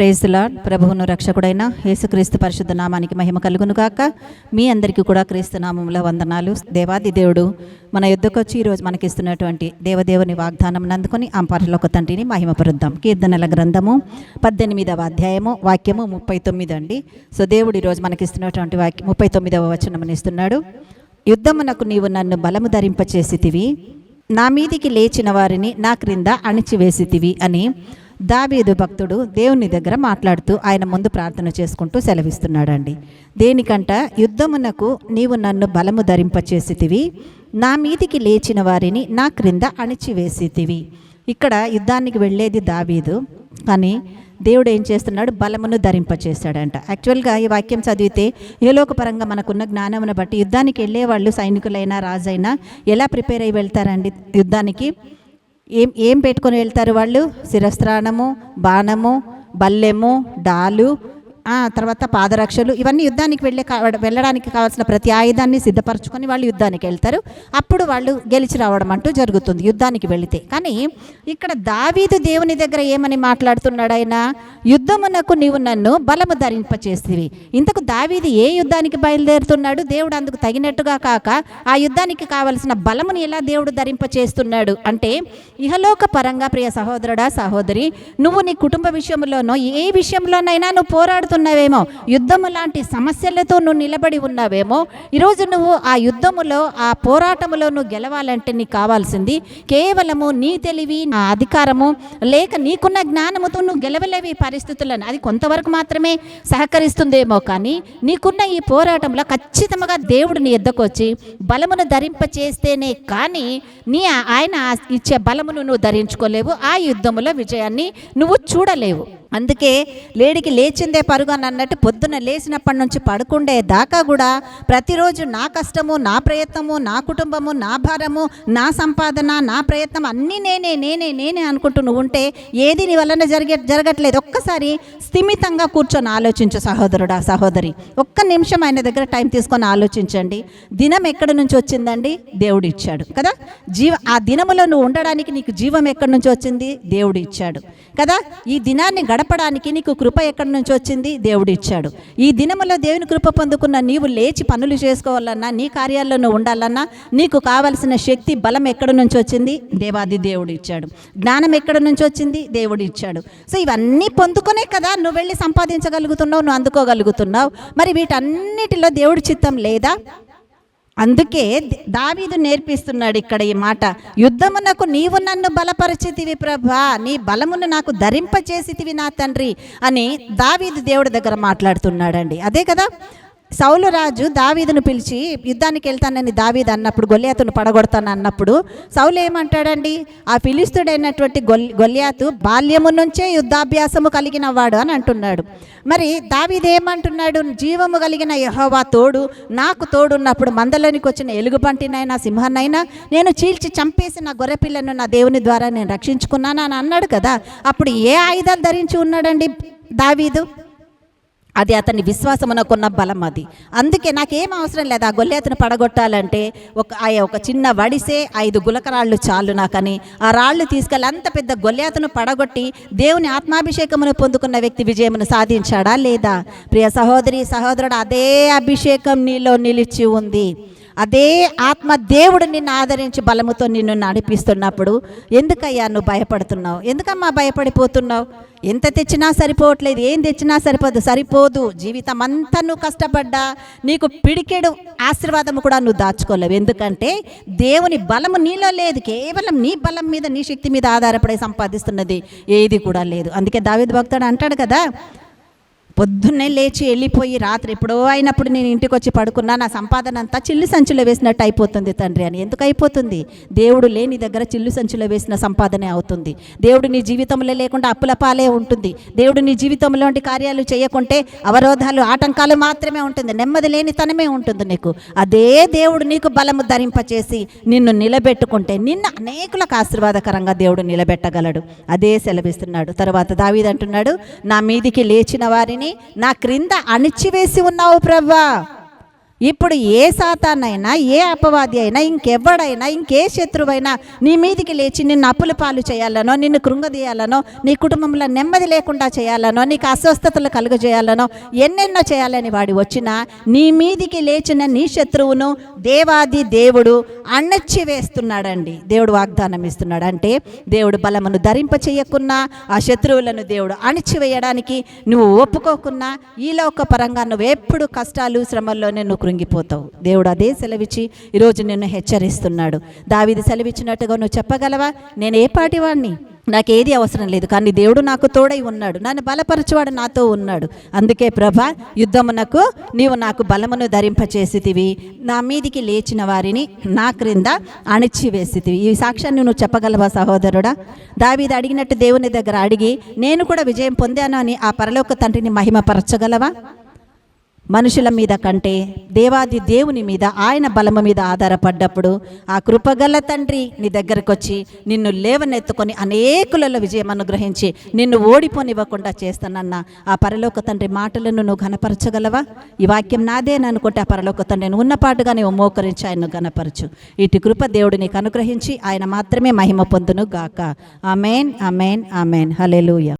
Praise lord ప్రభువును రక్షకుడైన యేసుక్రీస్తు పరిశుద్ధ నామానికి మహిమ కలుగును కాక మీ అందరికీ కూడా క్రీస్తు నామంలో వందనాలు. దేవాది దేవుడు మన యుద్ధకొచ్చి ఈరోజు మనకిస్తున్నటువంటి దేవదేవుని వాగ్దానం నందుకొని ఆ పరలోక తండ్రిని మహిమపరుద్దాం కీర్తనల గ్రంథము పద్దెనిమిదవ అధ్యాయము వాక్యము ముప్పై తొమ్మిది అండి. సో దేవుడు ఈరోజు మనకిస్తున్నటువంటి వాక్యం ముప్పై తొమ్మిదవ వచనం ఇస్తున్నాడు. యుద్ధమునకు నీవు నన్ను బలము ధరింపచేసితివి. నా మీదికి లేచిన వారిని నా క్రింద అణిచివేసితివి అని దావీదు భక్తుడు దేవుని దగ్గర మాట్లాడుతూ ఆయన ముందు ప్రార్థన చేసుకుంటూ సెలవిస్తున్నాడండి. దేనికంట యుద్ధమునకు నీవు నన్ను బలము ధరింపచేసితివి నా మీదికి లేచిన వారిని నా క్రింద అణిచివేసితివి. ఇక్కడ యుద్ధానికి వెళ్ళేది దావీదు కానీ దేవుడు ఏం చేస్తున్నాడు? బలమును ధరింపచేశాడంట. యాక్చువల్గా ఈ వాక్యం చదివితే ఏలోకపరంగా మనకున్న జ్ఞానమును బట్టి యుద్ధానికి వెళ్ళే వాళ్ళు సైనికులైనా రాజైనా ఎలా ప్రిపేర్ అయి వెళ్తారండి యుద్ధానికి? ఏం ఏం పెట్టుకొని వెళ్తారు వాళ్ళు? శిరస్త్రాణము బాణము బల్లెము డాలు తర్వాత పాదరక్షలు ఇవన్నీ యుద్ధానికి వెళ్ళే వెళ్ళడానికి కావాల్సిన ప్రతి ఆయుధాన్ని సిద్ధపరచుకొని వాళ్ళు యుద్ధానికి వెళ్తారు. అప్పుడు వాళ్ళు గెలిచి రావడం అంటూ జరుగుతుంది యుద్ధానికి వెళితే. కానీ ఇక్కడ దావీదు దేవుని దగ్గర ఏమని మాట్లాడుతున్నాడు ఆయన? యుద్ధమునకు నీవు నన్ను బలము ధరింపచేసివి ఇంతకు దావీదు ఏ యుద్ధానికి బయలుదేరుతున్నాడు? దేవుడు అందుకు తగినట్టుగా కాక ఆ యుద్ధానికి కావలసిన బలముని ఎలా దేవుడు ధరింపచేస్తున్నాడు? అంటే ఇహలోక పరంగా ప్రియ సహోదరుడా సహోదరి నువ్వు నీ కుటుంబ విషయంలోనో ఏ విషయంలోనైనా నువ్వు పోరాడు పోరాడుతున్నావేమో యుద్ధము లాంటి సమస్యలతో నువ్వు నిలబడి ఉన్నావేమో? ఈరోజు నువ్వు ఆ యుద్ధములో ఆ పోరాటములో నువ్వు గెలవాలంటే నీకు కావాల్సింది కేవలము నీ తెలివి నా అధికారము లేక నీకున్న జ్ఞానముతో నువ్వు గెలవలేవి ఈ పరిస్థితులను. అది కొంతవరకు మాత్రమే సహకరిస్తుందేమో కానీ నీకున్న ఈ పోరాటంలో ఖచ్చితంగా దేవుడు నీ బలమును ధరింప చేస్తేనే కానీ నీ ఆయన ఇచ్చే బలమును నువ్వు ధరించుకోలేవు. ఆ యుద్ధములో విజయాన్ని నువ్వు చూడలేవు. అందుకే లేడికి లేచిందే పరుగు అని అన్నట్టు పొద్దున లేచినప్పటి నుంచి పడుకుండే దాకా కూడా ప్రతిరోజు నా కష్టము నా ప్రయత్నము నా కుటుంబము నా భారము నా సంపాదన నా ప్రయత్నం అన్నీ నేనే నేనే నేనే అనుకుంటూ నువ్వు ఉంటే ఏది నీ వలన జరిగే జరగట్లేదు. ఒక్కసారి స్థిమితంగా కూర్చొని ఆలోచించు సహోదరుడా సహోదరి. ఒక్క నిమిషం ఆయన దగ్గర టైం తీసుకొని ఆలోచించండి. దినం ఎక్కడి నుంచి వచ్చిందండి? దేవుడు ఇచ్చాడు కదా? జీవ ఆ దినములో నువ్వు ఉండడానికి నీకు జీవం ఎక్కడి నుంచి వచ్చింది? దేవుడు ఇచ్చాడు కదా? ఈ దినాన్ని గడపడానికి నీకు కృప ఎక్కడి నుంచి వచ్చింది? దేవుడు ఇచ్చాడు ఈ దినములో దేవుని కృప పొందుకున్న నీవు లేచి పనులు చేసుకోవాలన్నా నీ కార్యాల్లో నువ్వు ఉండాలన్నా నీకు కావలసిన శక్తి బలం ఎక్కడి నుంచి వచ్చింది? దేవాది దేవుడు ఇచ్చాడు జ్ఞానం ఎక్కడి నుంచి వచ్చింది? దేవుడు ఇచ్చాడు సో ఇవన్నీ పొందుకునే కదా నువ్వు వెళ్ళి సంపాదించగలుగుతున్నావు నువ్వు అందుకోగలుగుతున్నావు. మరి వీటన్నిటిలో దేవుడి చిత్తం లేదా? అందుకే దావీదు నేర్పిస్తున్నాడు ఇక్కడ ఈ మాట. యుద్ధమునకు నీవు నన్ను బలపరిచితివి ప్రభా. నీ బలమును నాకు ధరింపచేసితివి నా తండ్రి అని దావీదు దేవుడి దగ్గర మాట్లాడుతున్నాడండి. అదే కదా? సౌలు రాజు దావీదును పిలిచి యుద్ధానికి వెళ్తానని దావీదు అన్నప్పుడు గొల్యాతును పడగొడతాను అన్నప్పుడు సౌలు ఏమంటాడండి? ఆ పిలిస్తుడైనటువంటి గొల్ గొల్యాతు బాల్యము నుంచే యుద్ధాభ్యాసము కలిగిన వాడు అని అంటున్నాడు. మరి దావీదు ఏమంటున్నాడు? జీవము కలిగిన యహోవా తోడు నాకు తోడున్నప్పుడు మందలోనికి వచ్చిన ఎలుగుబంటినైనా సింహాన్నైనా నేను చీల్చి చంపేసి నా గొర్రెపిల్లను నా దేవుని ద్వారా నేను రక్షించుకున్నాను అని అన్నాడు కదా. అప్పుడు ఏ ఆయుధాలు ధరించి ఉన్నాడండి దావీదు? అది అతని విశ్వాసమునకున్న బలం అది. అందుకే నాకేం అవసరం లేదు ఆ గొల్లేతను పడగొట్టాలంటే ఒక ఆ ఒక చిన్న వడిసే ఐదు గులకరాళ్ళు చాలు నాకని. ఆ రాళ్ళు తీసుకెళ్ళి అంత పెద్ద గొల్లేతను పడగొట్టి దేవుని ఆత్మాభిషేకమును పొందుకున్న వ్యక్తి విజయమును సాధించాడా లేదా? ప్రియ సహోదరి సహోదరుడు అదే అభిషేకం నీలో నిలిచి ఉంది. అదే ఆత్మ దేవుడు నిన్ను ఆదరించి బలముతో నిన్ను నడిపిస్తున్నప్పుడు ఎందుకయ్యా నువ్వు భయపడుతున్నావు? ఎందుకమ్మా భయపడిపోతున్నావు? ఎంత తెచ్చినా సరిపోవట్లేదు ఏం తెచ్చినా సరిపోదు సరిపోదు. జీవితం అంతా నువ్వు కష్టపడ్డా నీకు పిడికెడు ఆశీర్వాదము కూడా నువ్వు దాచుకోలేవు. ఎందుకంటే దేవుని బలము నీలో లేదు కేవలం నీ బలం మీద నీ శక్తి మీద ఆధారపడి సంపాదిస్తున్నది ఏది కూడా లేదు. అందుకే దావిద భక్తుడు అంటాడు కదా పొద్దున్నే లేచి వెళ్ళిపోయి రాత్రి ఎప్పుడో అయినప్పుడు నేను ఇంటికి వచ్చి పడుకున్నా నా సంపాదన అంతా చిల్లు సంచులో వేసినట్టు అయిపోతుంది తండ్రి అని. ఎందుకు అయిపోతుంది? దేవుడు లేని దగ్గర చిల్లు సంచులో వేసిన సంపాదనే అవుతుంది. దేవుడు నీ జీవితంలో లేకుండా అప్పుల పాలే ఉంటుంది. దేవుడు నీ జీవితంలోంటి కార్యాలు చేయకుంటే అవరోధాలు ఆటంకాలు మాత్రమే ఉంటుంది. నెమ్మది లేని తనమే ఉంటుంది నీకు. అదే దేవుడు నీకు బలము ధరింపచేసి నిన్ను నిలబెట్టుకుంటే నిన్ను అనేకులకు ఆశీర్వాదకరంగా దేవుడు నిలబెట్టగలడు. అదే సెలవిస్తున్నాడు. తర్వాత దావీదంటున్నాడు నా మీదికి లేచిన వారిని నా క్రింద అణిచివేసి ఉన్నావు ప్రవ్వా. ఇప్పుడు ఏ సాతానైనా ఏ అపవాది అయినా ఇంకెవ్వడైనా ఇంకే శత్రువైనా నీ మీదికి లేచి నిన్ను అప్పుల పాలు చేయాలనో నిన్ను కృంగదీయాలనో నీ కుటుంబంలో నెమ్మది లేకుండా చేయాలనో నీకు అస్వస్థతలు కలుగజేయాలనో ఎన్నెన్నో చేయాలని వాడి వచ్చినా నీ మీదికి లేచిన నీ శత్రువును దేవాది దేవుడు అణచి వేస్తున్నాడండి దేవుడు వాగ్దానం ఇస్తున్నాడు. అంటే దేవుడు బలమును ధరింప చేయకున్నా ఆ శత్రువులను దేవుడు అణచివేయడానికి నువ్వు ఒప్పుకోకున్నా ఈ లోక పరంగా నువ్వు ఎప్పుడు కష్టాలు శ్రమల్లోనే నువ్వు కృంగిపోతావు దేవుడు అదే సెలవిచ్చి ఈరోజు నిన్ను హెచ్చరిస్తున్నాడు. దావిది సెలవిచ్చినట్టుగా నువ్వు చెప్పగలవా? నేను ఏ పాటివాడిని నాకేది నాకు ఏది అవసరం లేదు కానీ దేవుడు నాకు తోడై ఉన్నాడు. నన్ను బలపరచువాడు నాతో ఉన్నాడు. అందుకే ప్రభా యుద్ధమునకు నీవు నాకు బలమును ధరింపచేసితివి. నా మీదికి లేచిన వారిని నా క్రింద అణిచివేసితివి. ఈ సాక్ష్యాన్ని నువ్వు చెప్పగలవా సహోదరుడా? దావీది అడిగినట్టు దేవుని దగ్గర అడిగి నేను కూడా విజయం పొందాను అని ఆ పరలోక తండ్రిని మహిమపరచగలవా? మనుషుల మీద కంటే దేవాది దేవుని మీద ఆయన బలము మీద ఆధారపడ్డప్పుడు ఆ కృపగల తండ్రి నీ దగ్గరకు వచ్చి నిన్ను లేవనెత్తుకొని అనేకులలో విజయం అనుగ్రహించి నిన్ను ఓడిపోనివ్వకుండా చేస్తానన్న ఆ పరలోక తండ్రి మాటలను నువ్వు ఘనపరచగలవా? ఈ వాక్యం నాదేననుకుంటే ఆ పరలోక తండ్రిని ఉన్నపాటుగా నువ్వు మోకరించి ఆయన్ను ఘనపరచు. ఇటు కృప దేవుడు నీకు అనుగ్రహించి ఆయన మాత్రమే మహిమ పొందును గాక ఆమెన్ ఆమెన్ ఆమెన్. హలెలూయ